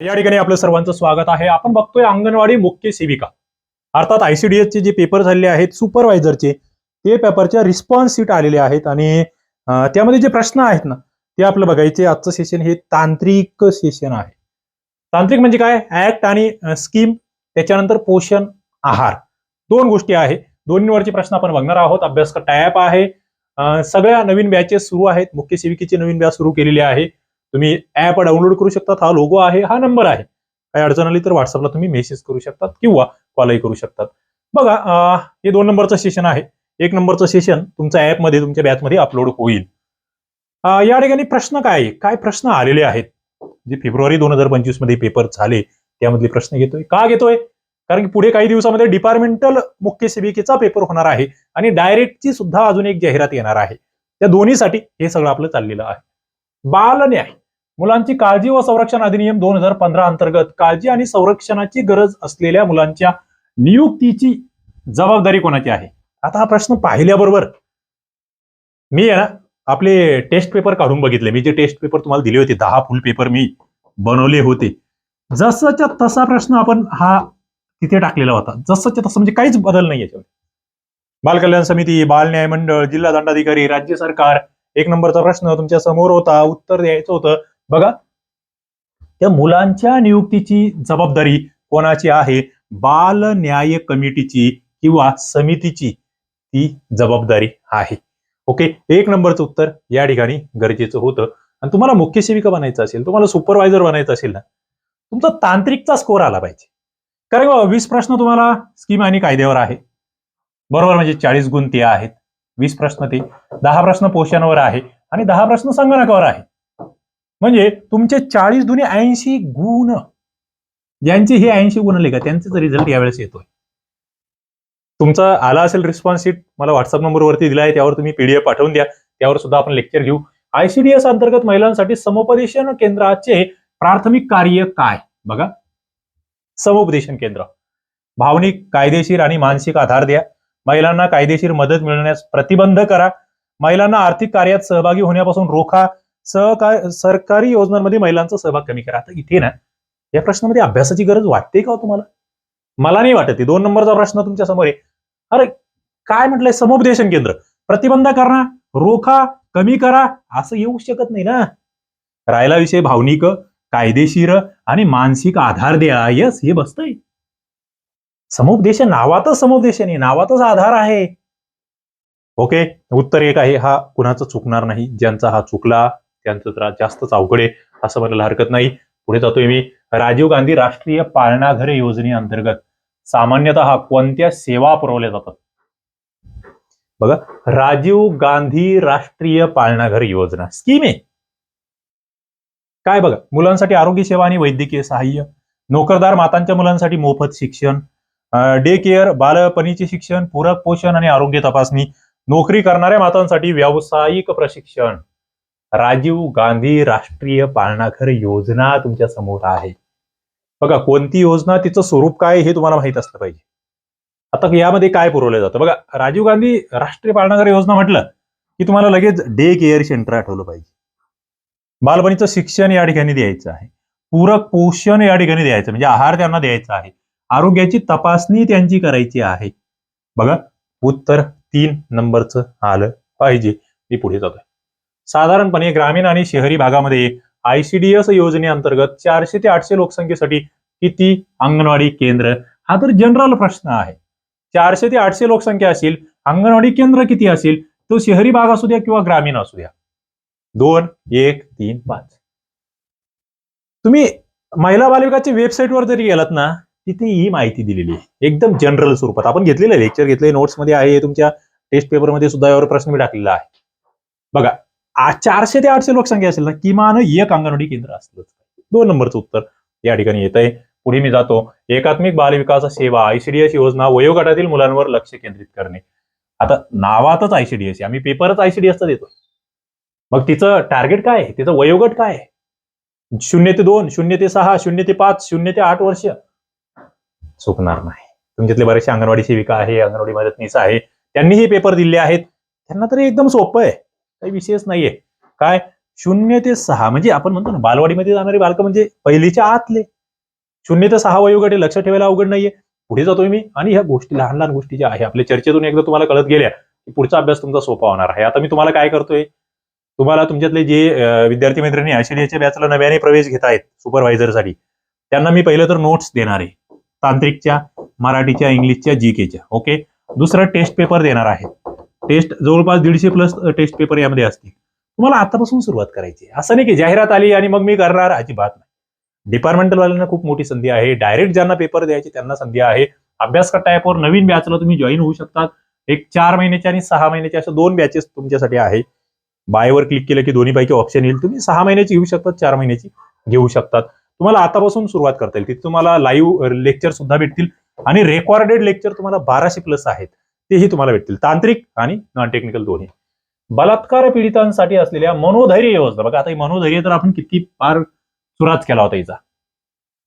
या ठिकाणी आपलं सर्वांचं स्वागत आहे. आपण बघतोय अंगणवाडी मुख्य सेविका. अर्थात आयसीडीएस चे जे पेपर झालेले आहेत सुपरवायझरचे ते पेपरच्या रिस्पॉन्स सीट आलेले आहेत आणि त्यामध्ये जे प्रश्न आहेत ना ते आपलं बघायचे. आजचं सेशन हे तांत्रिक सेशन आहे. तांत्रिक म्हणजे काय? ऍक्ट आणि स्कीम त्याच्यानंतर पोषण आहार. दोन गोष्टी आहे दोन्हीवरचे प्रश्न आपण बघणार आहोत. अभ्यास टॅप आहे. सगळ्या नवीन बॅचेस सुरू आहेत. मुख्य सेविकेची नवीन बॅच सुरू केलेली आहे. तुम्ही ऍप डाउनलोड करू शकतात. हा लोगो आहे हा नंबर आहे. काही अडचण आली तर व्हॉट्सअपला तुम्ही मेसेज करू शकतात किंवा कॉलही करू शकतात. बघा हे दोन नंबरचं सेशन आहे. एक नंबरचं सेशन तुमच्या ऍपमध्ये तुमच्या बॅचमध्ये अपलोड होईल. या ठिकाणी प्रश्न काय आहे? काय प्रश्न आलेले आहेत? जे फेब्रुवारी दोन हजार पंचवीसमध्ये पेपर झाले त्यामधले प्रश्न घेतोय. का घेतोय? कारण की पुढे काही दिवसामध्ये डिपार्टमेंटल मुख्य सेविकेचा पेपर होणार आहे आणि डायरेक्टची सुद्धा अजून एक जाहिरात येणार आहे. त्या दोन्हीसाठी हे सगळं आपलं चाललेलं आहे. बाल न्याय मुलांची काळजी व संरक्षण अधिनियम दोन हजार पंधरा अंतर्गत काळजी आणि संरक्षणाची गरज असलेल्या मुलांच्या नियुक्तीची जबाबदारी कोणाची आहे? आता हा प्रश्न पाहिल्याबरोबर मी आहे ना आपले टेस्ट पेपर काढून बघितले. मी जे टेस्ट पेपर तुम्हाला दिले होते दहा फुल पेपर मी बनवले होते. जसाच्या तसा प्रश्न आपण हा तिथे टाकलेला होता. जसंच्या तसं म्हणजे काहीच बदल नाही याच्यावर बाल कल्याण समिती बाल न्याय मंडळ जिल्हा दंडाधिकारी राज्य सरकार एक नंबरचा प्रश्न तुमच्यासमोर होता उत्तर द्यायचं होतं. बघा. त्या मुलांच्या नियुक्तीची जबाबदारी कोणाची आहे? बाल न्याय कमिटीची किंवा समितीची ती जबाबदारी आहे. ओके? एक नंबरचं उत्तर या ठिकाणी गरजेचं होतं. आणि तुम्हाला मुख्य सेविका बनायचं असेल तुम्हाला सुपरवायझर बनायचं असेल ना तुमचा तांत्रिकचा स्कोर आला पाहिजे. कारण वीस प्रश्न तुम्हाला स्कीम आणि कायद्यावर आहे बरोबर म्हणजे चाळीस गुण ते आहेत. वीस प्रश्न ते दहा प्रश्न पोषणावर आहे आणि दहा प्रश्न संगणकावर आहे म्हणजे तुमचे चाळीस दुने ऐंशी गुण. ज्यांचे हे ऐंशी गुण आले त्यांचा त्यांचाच रिझल्ट यावेळेस येतोय. तुमचा आला असेल रिस्पॉन्स शीट मला व्हॉट्सअप नंबरवरती दिला आहे त्यावर तुम्ही पीडीएफ पाठवून द्या. त्यावर सुद्धा आपण लेक्चर घेऊ. आयसीडीएस अंतर्गत महिलांसाठी समुपदेशन केंद्राचे प्राथमिक कार्य काय? बघा. समुपदेशन केंद्र. भावनिक कायदेशीर आणि मानसिक आधार द्या. महिलांना कायदेशीर मदत मिळण्यास प्रतिबंध करा. महिलांना आर्थिक कार्यात सहभागी होण्यापासून रोखा. सहकार सरकारी योजनांमध्ये महिलांचा सहभाग कमी करा. आता इथे ना या प्रश्नामध्ये अभ्यासाची गरज वाटते का हो तुम्हाला? मला नाही वाटत. दोन नंबरचा प्रश्न तुमच्यासमोर आहे. अरे काय म्हटलंय? समुपदेशन केंद्र. प्रतिबंध करा रोखा कमी करा असं येऊ शकत नाही ना. राहिला विषय भावनिक कायदेशीर आणि मानसिक आधार द्या. यस हे बसतंय. समुपदेशन नावातच समुपदेशन आहे. नावातच आधार आहे. ओके? उत्तर एक आहे हा कुणाचं चुकणार नाही. ज्यांचा हा चुकला त्यांचं त्रास जास्तच अवघड आहे असं म्हणायला हरकत नाही. पुढे जातोय मी. राजीव गांधी राष्ट्रीय पाळणाघर योजनेअंतर्गत सामान्यतः कोणत्या सेवा पुरवल्या जातात? बघा राजीव गांधी राष्ट्रीय पाळणाघर योजना स्कीम आहे. काय बघा मुलांसाठी आरोग्य सेवा आणि वैद्यकीय सहाय्य नोकरदार मातांच्या मुलांसाठी मोफत शिक्षण डे केअर बालपणीचे शिक्षण पूरक पोषण आणि आरोग्य तपासणी नोकरी करणाऱ्या मातांसाठी व्यावसायिक प्रशिक्षण. राजीव गांधी राष्ट्रीय पाळणाघर योजना तुमच्यासमोर आहे. बघा कोणती योजना तिचं स्वरूप काय हे तुम्हाला माहीत असलं पाहिजे. आता यामध्ये काय पुरवलं जातं? बघा राजीव गांधी राष्ट्रीय पाळणाघर योजना म्हटलं की तुम्हाला लगेच डे केअर सेंटर आठवलं पाहिजे. बालपणीचं शिक्षण या ठिकाणी द्यायचं आहे. पूरक पोषण या ठिकाणी द्यायचं म्हणजे आहार त्यांना द्यायचा आहे. आरोग्याची तपासणी त्यांची करायची आहे. बघा उत्तर तीन नंबरचं आलं पाहिजे. मी पुढे जातोय. साधारणपणे ग्रामीण आणि शहरी भागामध्ये आयसीडीएस योजनेअंतर्गत चारशे ते आठशे लोकसंख्येसाठी किती अंगणवाडी केंद्र? हा तर जनरल प्रश्न आहे. चारशे ते आठशे लोकसंख्या असेल अंगणवाडी केंद्र किती असेल तो शहरी भाग असू द्या किंवा ग्रामीण असू द्या. दोन एक तीन पाच. तुम्ही महिला बालविकाच्या वेबसाईटवर जरी गेलात ना तिथे ही माहिती दिलेली आहे. एकदम जनरल स्वरूपात. आपण घेतलेलं आहे लेक्चर घेतले मध्ये आहे तुमच्या टेस्ट पेपरमध्ये सुद्धा यावर प्रश्न मी टाकलेला आहे. बघा चारशे ते आठशे लोकसंख्या असेल ना किमान एक अंगणवाडी केंद्र असलंच दोन नंबरचं उत्तर या ठिकाणी येत आहे पुढे मी जातो. एकात्मिक बालविकास सेवा आयसीडीएस योजना वयोगटातील मुलांवर लक्ष केंद्रित करणे. आता नावातच आयसीडीएस आहे. आम्ही पेपरच आयसीडीएसचा देतो मग तिचं टार्गेट काय आहे? तिचं वयोगट काय आहे? शून्य ते दोन शून्य ते सहा शून्य ते पाच शून्य ते आठ वर्ष. चुकणार नाही. तुमच्यातले बरेचसे अंगणवाडी सेविका आहे अंगणवाडी मदतनीस आहे. त्यांनीही पेपर दिले आहेत. त्यांना तरी एकदम सोपं आहे. काही विशेष नाहीये. काय? शून्य ते सहा. म्हणजे आपण म्हणतो ना बालवाडीमध्ये जाणारे बालक म्हणजे पहिलीच्या आतले. शून्य ते सहा वयोगट हे लक्षात ठेवायला अवघड नाहीये. पुढे जातोय मी आणि ह्या गोष्टी लहान लहान गोष्टी ज्या आहे आपल्या चर्चेतून एकदा तुम्हाला कळत गेल्या की पुढचा अभ्यास तुमचा सोपा होणार आहे. आता मी तुम्हाला काय करतोय? तुम्हाला तुमच्यातले जे विद्यार्थी मित्रांनी आयसीडीच्या बॅचला नव्याने प्रवेश घेत आहेत सुपरवायझरसाठी त्यांना मी पहिलं तर नोट्स देणार आहे. तांत्रिकच्या मराठीच्या इंग्लिशच्या जी केच्या ओके दुसरं टेस्ट पेपर देणार आहे. टेस्ट जवळपास दीडशे प्लस टेस्ट पेपर यामध्ये असतील. तुम्हाला आतापासून सुरुवात करायची असं नाही की जाहिरात आली आणि मग मी करणार अजिबात नाही. डिपार्टमेंटल वाल्यांना खूप मोठी संधी आहे. डायरेक्ट ज्यांना पेपर द्यायचे त्यांना संधी आहे. अभ्यास कट्टा ॲपवर नवीन बॅचला तुम्ही जॉईन होऊ शकतात. एक चार महिन्याचे आणि सहा महिन्याचे अशा दोन बॅचेस तुमच्यासाठी आहे. बायवर क्लिक केलं की दोन्हीपैकी ऑप्शन येईल. तुम्ही सहा महिन्याची घेऊ शकतात चार महिन्याची घेऊ शकतात. तुम्हाला आतापासून सुरुवात करता येईल. तिथे तुम्हाला लाईव्ह लेक्चर सुद्धा भेटतील. आणि रेकॉर्डेड लेक्चर तुम्हाला बाराशे प्लस आहेत. तेही तुम्हाला भेटतील. तांत्रिक आणि नॉन टेक्निकल दोन्ही. बलात्कार पीडितांसाठी असलेल्या मनोधैर्य योजना बघा आता मनोधैर्य तर आपण किती फार सुराच केला होता हिचा.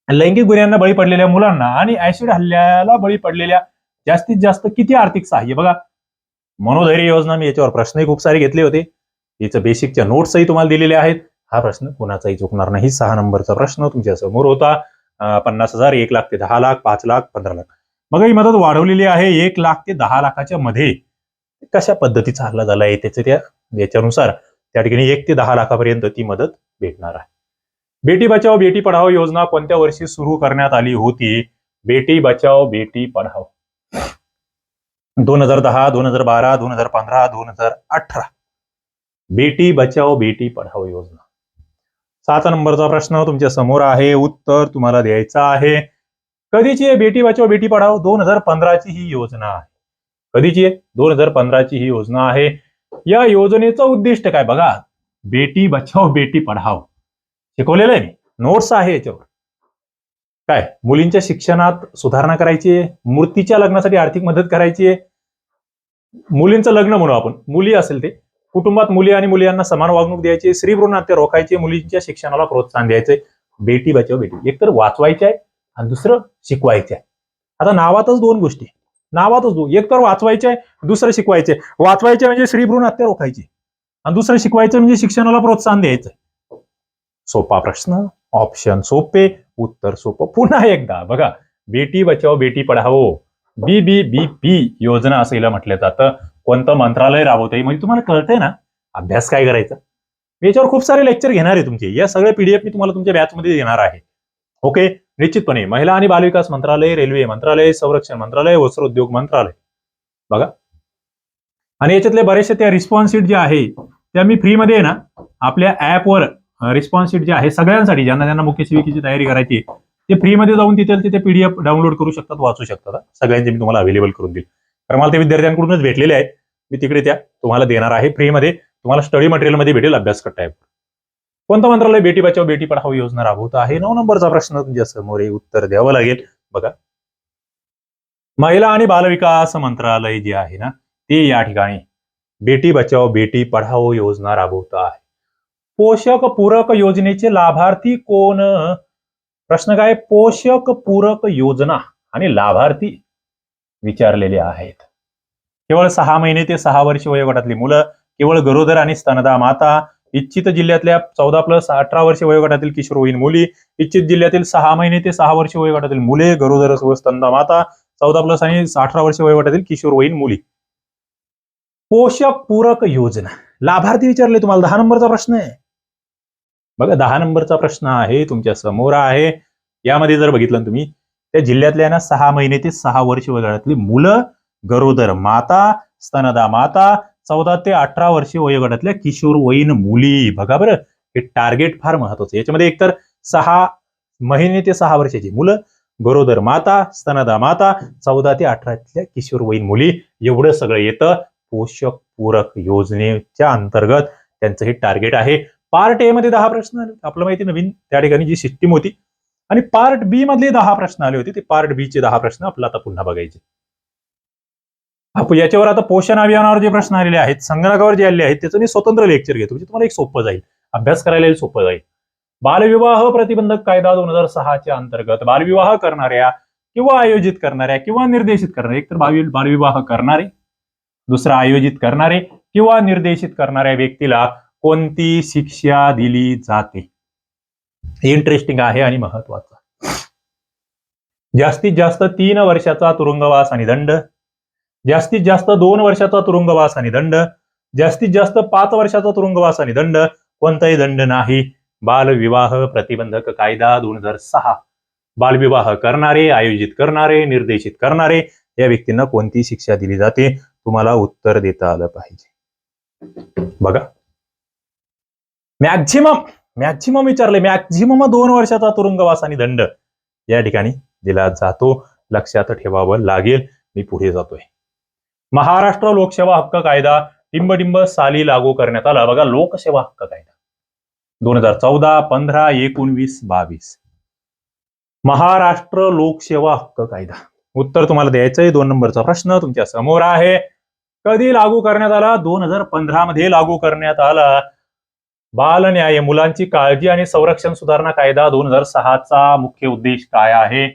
लैंगिक गुन्ह्यांना बळी पडलेल्या मुलांना आणि ऍसिड हल्ल्याला बळी पडलेल्या जास्तीत जास्त किती आर्थिक सहाय्य? बघा मनोधैर्य योजना मी याच्यावर प्रश्नही खूप सारे घेतले होते. याचं बेसिकच्या नोट्सही तुम्हाला दिलेले आहेत. हा प्रश्न कोणाचाही चुकणार नाही. सहा नंबरचा प्रश्न तुमच्यासमोर होता. पन्नास हजार एक लाख ते दहा लाख पाच लाख पंधरा लाख. मग ही मदत वाढवलेली आहे एक लाख ते दहा लाखाच्या मध्ये. कशा पद्धतीचा हल्ला झाला आहे त्याच्या त्या याच्यानुसार त्या ठिकाणी एक ते दहा लाखापर्यंत ती मदत भेटणार आहे. बेटी बचाओ बेटी पढाओ योजना कोणत्या वर्षी सुरू करण्यात आली होती? बेटी बचाओ बेटी पढाओ. दोन हजार दहा दोन हजार बारा दोन हजार पंधरा दोन हजार अठरा. बेटी बचाओ बेटी पढाओ योजना. सात नंबरचा प्रश्न तुमच्यासमोर आहे. उत्तर तुम्हाला द्यायचं आहे. कधीची आहे बेटी बचाओ बेटी पढाओ? दोन हजार पंधराची ही योजना आहे. कधीची आहे? दोन हजार पंधराची ही योजना आहे. या योजनेचं उद्दिष्ट काय? बघा बेटी बचाओ बेटी पढाओ. शिकवलेलं आहे मी. नोट्स आहे याच्यावर. काय? मुलींच्या शिक्षणात सुधारणा करायची आहे. मूर्तीच्या लग्नासाठी आर्थिक मदत करायची आहे. मुलींचं लग्न म्हणू आपण. मुली असेल ते. कुटुंबात मुली आणि मुलींना समान वागणूक द्यायची स्त्री भ्रूण हत्या रोखायची मुलींच्या शिक्षणाला प्रोत्साहन द्यायचंय. बेटी बचाव बेटी. एक तर वाचवायचे आहे. आणि दुसरं शिकवायचे आहे आता नावातच दोन गोष्टी नावातच दोन एक तर वाचवायचे आहे दुसरं शिकवायचे वाचवायचे म्हणजे स्त्री हत्या रोखायची. आणि दुसरं शिकवायचं म्हणजे शिक्षणाला प्रोत्साहन द्यायचं सोपा प्रश्न ऑप्शन सोपे उत्तर सोपं. पुन्हा एकदा बघा बेटी बचाओ बेटी पढाओ. बी बी बी पी योजना असं हिला म्हटलं जातं. कोणतं मंत्रालय राबवतंय? म्हणजे तुम्हाला कळतंय ना अभ्यास काय करायचा? याच्यावर खूप सारे लेक्चर घेणार आहे तुमचे. या सगळ्या पीडीएफ मी तुम्हाला तुमच्या बॅचमध्ये देणार आहे. ओके निश्चितपणे महिला आणि बालविकास मंत्रालय रेल्वे मंत्रालय संरक्षण मंत्रालय वस्त्रोद्योग मंत्रालय. बघा. आणि याच्यातले बरेचसे त्या रिस्पॉन्स शीट आहे त्या मी फ्रीमध्ये ना आपल्या ऍपवर रिस्पॉन्स शीट जे आहे सगळ्यांसाठी ज्यांना ज्यांना मुख्य सेविकेची तयारी करायची ते फ्रीमध्ये जाऊन तिथे तिथे पीडीएफ डाउनलोड करू शकतात वाचू शकतात. सगळ्यांचे मी तुम्हाला अवेलेबल करून देईल. तर मला ते विद्यार्थ्यांकडूनच भेटलेले आहेत. मी तिकडे त्या तुम्हाला देणार आहे फ्रीमध्ये तुम्हाला स्टडी मटेरियलमध्ये भेटेल अभ्यास करता ऍप कोणतं मंत्रालय बेटी बचाव बेटी पढाओ योजना राबवत आहे? नऊ नंबरचा प्रश्न तुमच्यासमोर उत्तर द्यावं लागेल. बघा. महिला आणि बालविकास मंत्रालय जे आहे ना ते या ठिकाणी बेटी बचाओ बेटी पढाओ योजना राबवत आहे. पोषक पूरक योजनेचे लाभार्थी कोण? प्रश्न काय? पोषक पूरक योजना आणि लाभार्थी विचारलेले आहेत. केवळ सहा महिने ते सहा वर्ष वयोगटातली मुलं केवळ गरोदर आणि स्तनदा माता इच्छित जिल्ह्यातल्या चौदा प्लस अठरा वर्ष वयोगटातील किशोरवयीन मुली. इच्छित जिल्ह्यातील सहा महिने ते सहा वर्ष वयोगटातील मुले गरोदर व स्तनदा माता. चौदा प्लस आणि अठरा वर्ष वयोगटातील किशोरवयीन मुली. पोषक पूरक योजना. लाभार्थी विचारले तुम्हाला दहा नंबरचा प्रश्न आहे. बघा दहा नंबरचा प्रश्न आहे तुमच्यासमोर आहे. यामध्ये जर बघितलं ना तुम्ही त्या जिल्ह्यातल्या ना सहा महिने ते सहा वर्ष वयोगटातली मुलं गरोदर माता स्तनदा माता चौदा ते अठरा वर्ष वयोगटातल्या किशोरवयीन मुली. बघा बरं हे टार्गेट फार महत्वाचं याच्यामध्ये एकतर सहा महिने ते सहा वर्षाची मुलं गरोदर माता स्तनदा माता चौदा ते अठरातल्या किशोरवयीन मुली एवढं सगळं येतं. पोषक पूरक योजनेच्या अंतर्गत त्यांचं हे टार्गेट आहे. पार्ट ए मध्ये दहा प्रश्न आले आपलं माहिती नवीन त्या ठिकाणी जी सिस्टीम होती. आणि पार्ट बी मधले दहा प्रश्न आले होते. ते पार्ट बी चे दहा प्रश्न आपल्याला आता पुन्हा बघायचे. आपण याच्यावर आता पोषण अभियानावर जे प्रश्न आलेले आहेत संगणकावर जे आलेले आहेत त्याचं मी स्वतंत्र लेक्चर घेतो. म्हणजे तुम्हाला एक सोपं जाईल. अभ्यास करायला सोपं जाईल. बालविवाह प्रतिबंधक कायदा दोन हजार सहाच्या अंतर्गत बालविवाह करणाऱ्या किंवा आयोजित करणाऱ्या किंवा निर्देशित करणाऱ्या एकतर बालविवाह करणारे दुसरा आयोजित करणारे किंवा निर्देशित करणाऱ्या व्यक्तीला कोणती शिक्षा दिली जाते? इंटरेस्टिंग आहे आणि महत्वाचं जास्तीत जास्त तीन वर्षाचा तुरुंगवास आणि दंड जास्तीत जास्त दोन वर्षाचा तुरुंगवास आणि दंड. जास्तीत जास्त पाच वर्षाचा तुरुंगवास आणि दंड. कोणताही दंड नाही. बालविवाह प्रतिबंधक कायदा दोन हजार सहा. बालविवाह करणारे आयोजित करणारे निर्देशित करणारे या व्यक्तींना कोणती शिक्षा दिली जाते? तुम्हाला उत्तर देता आलं पाहिजे. बघा. मॅक्झिमम मॅक्झिमम विचारले. मॅक्झिमम दोन वर्षाचा तुरुंगवास आणि दंड. या ठिकाणी दिला जातो. लक्षात ठेवावं लागेल. मी पुढे जातोय. महाराष्ट्र लोकसेवा हक्क कायदा टिंबटिंब साली लागू करण्यात आला. बघा लोकसेवा हक्क कायदा. दोन हजार चौदा पंधरा एकोणवीस बावीस. महाराष्ट्र लोकसेवा हक्क कायदा. उत्तर तुम्हाला द्यायचंय. दोन नंबरचा प्रश्न तुमच्यासमोर आहे. कधी लागू करण्यात आला? दोन हजार पंधरा मध्ये लागू करण्यात आला. बालन्याय मुलांची काळजी आणि संरक्षण सुधारणा कायदा दोन हजार सहाचा मुख्य उद्देश काय आहे?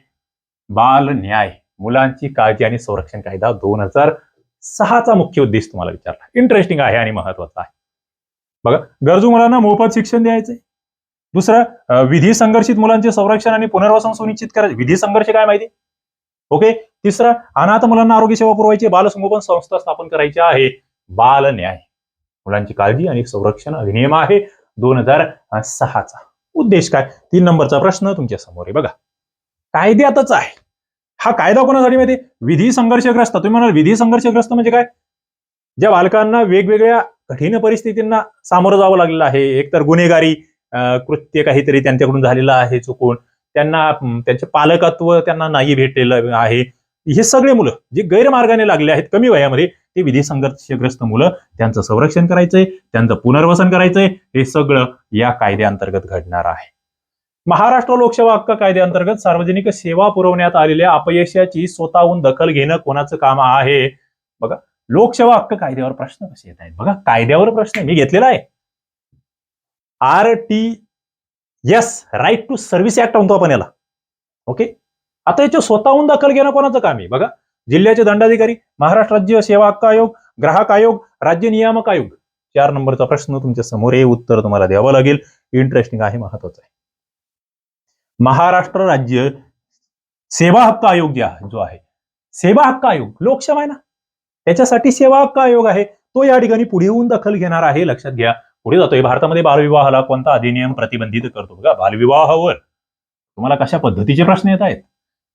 बाल न्याय मुलांची काळजी आणि संरक्षण कायदा दोन हजार सहाचा मुख्य उद्देश तुम्हाला विचारला. इंटरेस्टिंग आहे आणि महत्त्वाचा आहे. बघा गरजू मुलांना मोफत शिक्षण द्यायचंय दुसरं विधी संघर्षित मुलांचे संरक्षण आणि पुनर्वसन सुनिश्चित करायचे. विधी संघर्ष काय माहिती? ओके? तिसरं अनाथ मुलांना आरोग्य सेवा पुरवायची बालसंगोपन संस्था स्थापन करायची आहे. बाल न्याय. मुलांची काळजी आणि संरक्षण अधिनियम आहे. दोन हजार सहाचा. उद्देश काय? तीन नंबरचा प्रश्न तुमच्यासमोर आहे. बघा. कायद्यातच आहे. हा कायदा कोणासाठी माहिती विधी संघर्षग्रस्त. तुम्ही म्हणाल विधी संघर्षग्रस्त म्हणजे काय? ज्या बालकांना वेगवेगळ्या कठीण परिस्थितींना सामोरं जावं लागलेलं आहे. एकतर गुन्हेगारी कृत्य काहीतरी त्यांच्याकडून झालेलं आहे चुकून. त्यांना त्यांचे पालकत्व त्यांना नाही भेटलेलं आहे. हे सगळे मुलं जे गैरमार्गाने लागले आहेत कमी वयामध्ये ते विधी संघर्षग्रस्त मुलं त्यांचं संरक्षण करायचंय त्यांचं पुनर्वसन करायचंय. हे सगळं या कायद्याअंतर्गत घडणार आहे. महाराष्ट्र लोकसेवा हक्क कायद्याअंतर्गत सार्वजनिक सेवा पुरवण्यात आलेल्या अपयशाची स्वतःहून दखल घेणं कोणाचं काम आहे? बघा लोकसेवा हक्क कायद्यावर प्रश्न कसे येत आहेत? बघा कायद्यावर प्रश्न मी घेतलेला आहे. R T S right to service act म्हणतो आपण याला. ओके आता याच्या स्वतःहून दखल घेणं कोणाचं काम आहे? बघा जिल्ह्याचे दंडाधिकारी महाराष्ट्र राज्य सेवा हक्क आयोग ग्राहक आयोग राज्य नियामक आयोग. चार नंबरचा प्रश्न तुमच्यासमोर हे उत्तर तुम्हाला द्यावं लागेल. इंटरेस्टिंग आहे महत्वाचं आहे. महाराष्ट्र राज्य सेवा हक्क आयोग जो आहे सेवा हक्क आयोग लोकसेवा आहे ना? त्याच्यासाठी सेवा हक्क आयोग आहे. तो या ठिकाणी पुढे येऊन दखल घेणार आहे. लक्षात घ्या. पुढे जातोय. भारतामध्ये बालविवाहाला कोणता अधिनियम प्रतिबंधित करतो? बघा बालविवाहावर तुम्हाला कशा पद्धतीचे प्रश्न येत आहेत?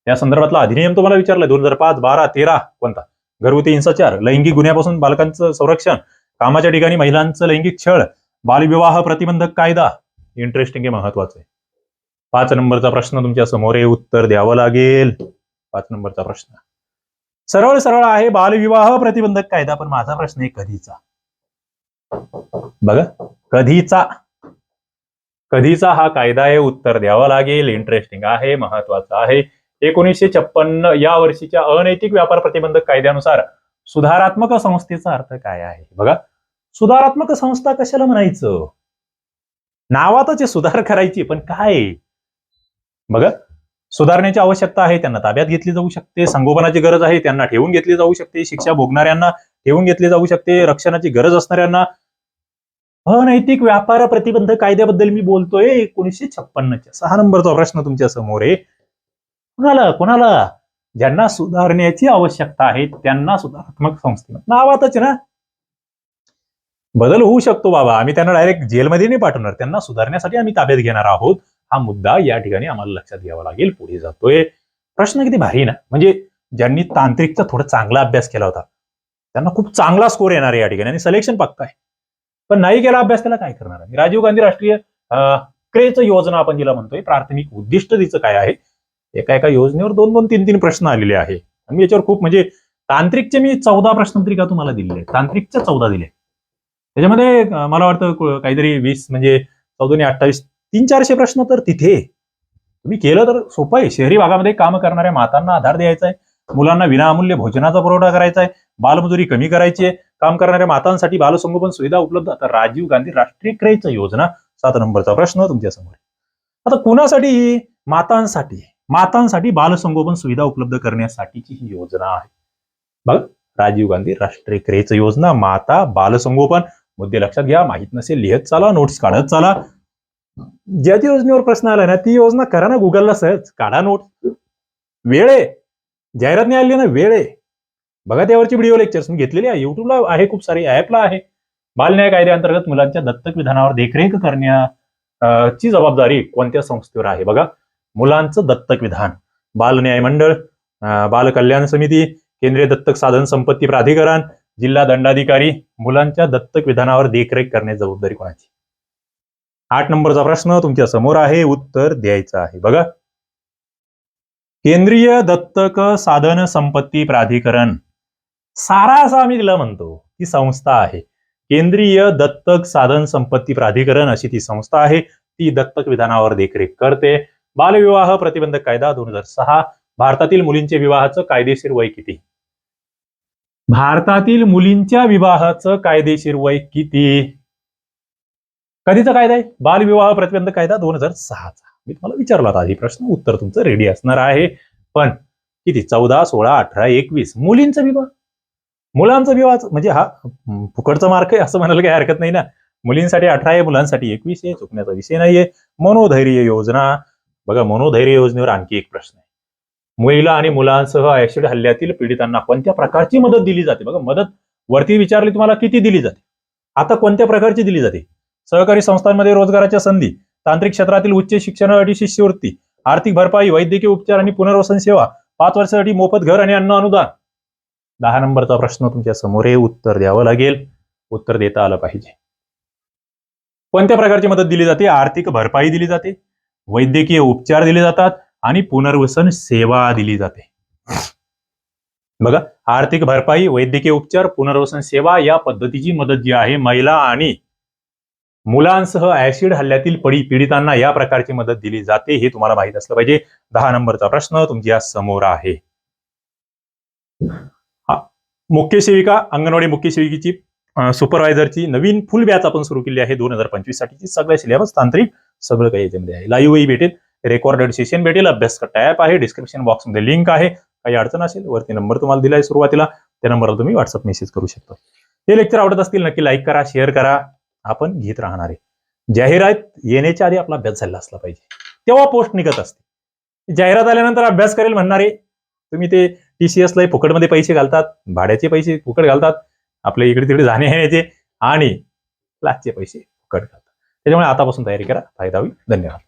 त्या संदर्भातला अधिनियम तुम्हाला विचारलाय. दोन हजार पाच बारा तेरा कोणता? घरगुती हिंसाचार लैंगिक गुन्ह्यापासून बालकांचं संरक्षण कामाच्या ठिकाणी महिलांचं लैंगिक छळ बालविवाह प्रतिबंधक कायदा. इंटरेस्टिंग आहे महत्वाचं आहे. पाच नंबरचा प्रश्न तुमच्यासमोर आहे उत्तर द्यावं लागेल. पाच नंबरचा प्रश्न. सरळ सरळ आहे बालविवाह प्रतिबंधक कायदा पण माझा प्रश्न आहे कधीचा? बघा कधीचा? कधीचा हा कायदा आहे? उत्तर द्यावा लागेल. इंटरेस्टिंग आहे महत्त्वाचा आहे. एकोणीसशे छप्पन्न या वर्षीच्या अनैतिक व्यापार प्रतिबंधक कायद्यानुसार सुधारात्मक संस्थेचा अर्थ काय आहे? बघा सुधारात्मक संस्था कशाला म्हणायचं? नावातच सुधार करायची पण काय? बघा सुधारण्याची आवश्यकता आहे त्यांना ताब्यात घेतली जाऊ शकते संगोपनाची गरज आहे त्यांना ठेवून घेतली जाऊ शकते शिक्षा भोगणाऱ्यांना ठेवून घेतली जाऊ शकते रक्षणाची गरज असणाऱ्यांना. अनैतिक व्यापार प्रतिबंध कायद्याबद्दल मी बोलतोय एकोणीसशे छप्पन्नच्या. सहा नंबरचा प्रश्न तुमच्यासमोर आहे. कुणाला कुणाला? ज्यांना सुधारण्याची आवश्यकता आहे त्यांना सुधारात्मक संस्थे नावातच आहे ना? बदल होऊ शकतो बाबा. आम्ही त्यांना डायरेक्ट जेलमध्ये नाही पाठवणार. त्यांना सुधारण्यासाठी आम्ही ताब्यात घेणार आहोत. हा मुद्दा या ठिकाणी आम्हाला लक्षात घ्यावा लागेल पुढे जातोय. प्रश्न किती भारी ना? म्हणजे ज्यांनी तांत्रिकचा थोडा चांगला अभ्यास केला होता त्यांना खूप चांगला स्कोर येणार आहे या ठिकाणी आणि सिलेक्शन पक्का आहे. पण नाही केला अभ्यास त्याला काय करणार आहे? राजीव गांधी राष्ट्रीय क्रेच योजना आपण जिला म्हणतोय प्राथमिक उद्दिष्ट तिचं काय आहे? एका एका योजनेवर दोन दोन तीन तीन प्रश्न आलेले आहे. आणि मी याच्यावर खूप म्हणजे तांत्रिकचे मी चौदा प्रश्नपत्रिका तुम्हाला दिलेले? आहेत तांत्रिकच्या चौदा दिले. त्याच्यामध्ये मला वाटतं काहीतरी वीस म्हणजे चौदा अठ्ठावीस तीन चारशे प्रश्न तर तिथे. तुम्ही केलं तर सोपं आहे. शहरी भागामध्ये काम करणाऱ्या मातांना आधार द्यायचा आहे मुलांना विनामूल्य भोजनाचा पुरवठा करायचा आहे बालमजुरी कमी करायची आहे. काम करणाऱ्या मातांसाठी बालसंगोपन सुविधा उपलब्ध. आता राजीव गांधी राष्ट्रीय क्रेच योजना. सात नंबरचा प्रश्न तुमच्यासमोर आता कुणासाठी? मातांसाठी. मातांसाठी बालसंगोपन सुविधा उपलब्ध करण्यासाठीची ही योजना आहे. बघ राजीव गांधी राष्ट्रीय क्रेच योजना. माता बालसंगोपन. मुद्दे लक्षात घ्या. माहीत नसेल लिहत चाला. नोट्स काढत चाला. ज्या ज्या योजनेवर प्रश्न आला ना ती योजना करा ना गुगलला सहज. काढा नोट वेळ आहे. जाहिरात नाही आली ना वेळ आहे. बघा त्यावरची व्हिडिओ लेक्चर्स मी घेतलेली आहे. युट्यूबला आहे खूप सारी. ऍपला आहे. बाल न्याय कायद्याअंतर्गत मुलांच्या दत्तक विधानावर देखरेख करण्या ची जबाबदारी कोणत्या संस्थेवर आहे? बघा. मुलांचं दत्तक विधान. बाल न्याय मंडळ बालकल्याण बाल कल्याण समिती केंद्रीय दत्तक साधन संपत्ती प्राधिकरण जिल्हा दंडाधिकारी. मुलांच्या दत्तक विधानावर देखरेख करण्याची जबाबदारी कोणाची? आठ नंबरचा प्रश्न तुमच्यासमोर आहे उत्तर द्यायचं आहे. बघा. केंद्रीय दत्तक साधन संपत्ती प्राधिकरण. सारा असा आम्ही तिला म्हणतो ती संस्था आहे. केंद्रीय दत्तक साधन संपत्ती प्राधिकरण अशी ती संस्था आहे. ती दत्तक विधानावर देखरेख करते. बालविवाह प्रतिबंधक कायदा दोन हजार सहा. भारतातील मुलींचे विवाहाचं कायदेशीर वय किती? भारतातील मुलींच्या विवाहाचं कायदेशीर वय किती? कधीचा कायदा आहे? बालविवाह प्रतिबंध कायदा दोन हजार सहाचा. मी तुम्हाला विचारला होता आधी प्रश्न उत्तर तुमचं रेडी असणार आहे. पण किती? चौदा सोळा अठरा एकवीस. मुलींचा विवाह. मुलांचा विवाह म्हणजे हा फुकटचा मार्क आहे असं म्हणायला काही हरकत नाही ना. मुलींसाठी अठरा आहे मुलांसाठी एकवीस आहे चुकण्याचा विषय नाहीये मनोधैर्य योजना. बघा मनोधैर्य योजनेवर आणखी एक प्रश्न आहे. महिला आणि मुलांसह ऍक्सिड हल्ल्यातील पीडितांना कोणत्या प्रकारची मदत दिली जाते? बघा मदत वरती विचारली तुम्हाला किती दिली जाते? आता कोणत्या प्रकारची दिली जाते? सहकारी संस्थांमध्ये रोजगाराच्या संधी तांत्रिक क्षेत्रातील उच्च शिक्षणासाठी शिष्यवृत्ती आर्थिक भरपाई वैद्यकीय उपचार आणि पुनर्वसन सेवा पाच वर्षासाठी मोफत घर आणि अन्न अनुदान. दहा नंबरचा प्रश्न तुमच्यासमोर उत्तर द्यावं लागेल. उत्तर देता आलं पाहिजे. कोणत्या प्रकारची मदत दिली जाते? आर्थिक भरपाई दिली जाते वैद्यकीय उपचार दिले जातात आणि पुनर्वसन सेवा दिली जाते. बघा आर्थिक भरपाई वैद्यकीय उपचार पुनर्वसन सेवा या पद्धतीची मदत जी आहे महिला आणि मुलांसह ऍसिड हल्ल्यातील पडी पीडितांना या प्रकारची मदत दिली जाते हे तुम्हाला माहीत असलं पाहिजे. दहा नंबरचा प्रश्न तुमच्यासमोर आहे. मुख्य सेविका अंगणवाडी मुख्य सेविकेची सुपरवायझरची नवीन फुल बॅच आपण सुरू केली आहे. दोन हजार पंचवीस साठीची सगळ्या सिलेबस तांत्रिक सगळं काही याच्यामध्ये आहे. लाईव्हही भेटेल रेकॉर्डेड सेशन भेटेल अभ्यास टॅप आहे डिस्क्रिप्शन बॉक्समध्ये लिंक आहे. काही अडचण असेल वरती नंबर तुम्हाला दिलाय सुरुवातीला. त्या नंबरला तुम्ही व्हॉट्सअप मेसेज करू शकता. हे लेक्चर आवडत असतील नक्की लाईक करा शेअर करा. आपण घेत राहणार. आहे जाहिरात येण्याच्या आधी आपला अभ्यास झाला असला पाहिजे. तेव्हा पोस्ट निघत असते. जाहिरात आल्यानंतर अभ्यास करेल म्हणणारे तुम्ही ते टी सी एसला फुकटमध्ये पैसे घालतात भाड्याचे पैसे फुकट घालतात आपल्या इकडे तिकडे जाणे येण्याचे आणि क्लासचे पैसे फुकट घालतात. त्याच्यामुळे आतापासून तयारी करा. फायदा होईल. धन्यवाद.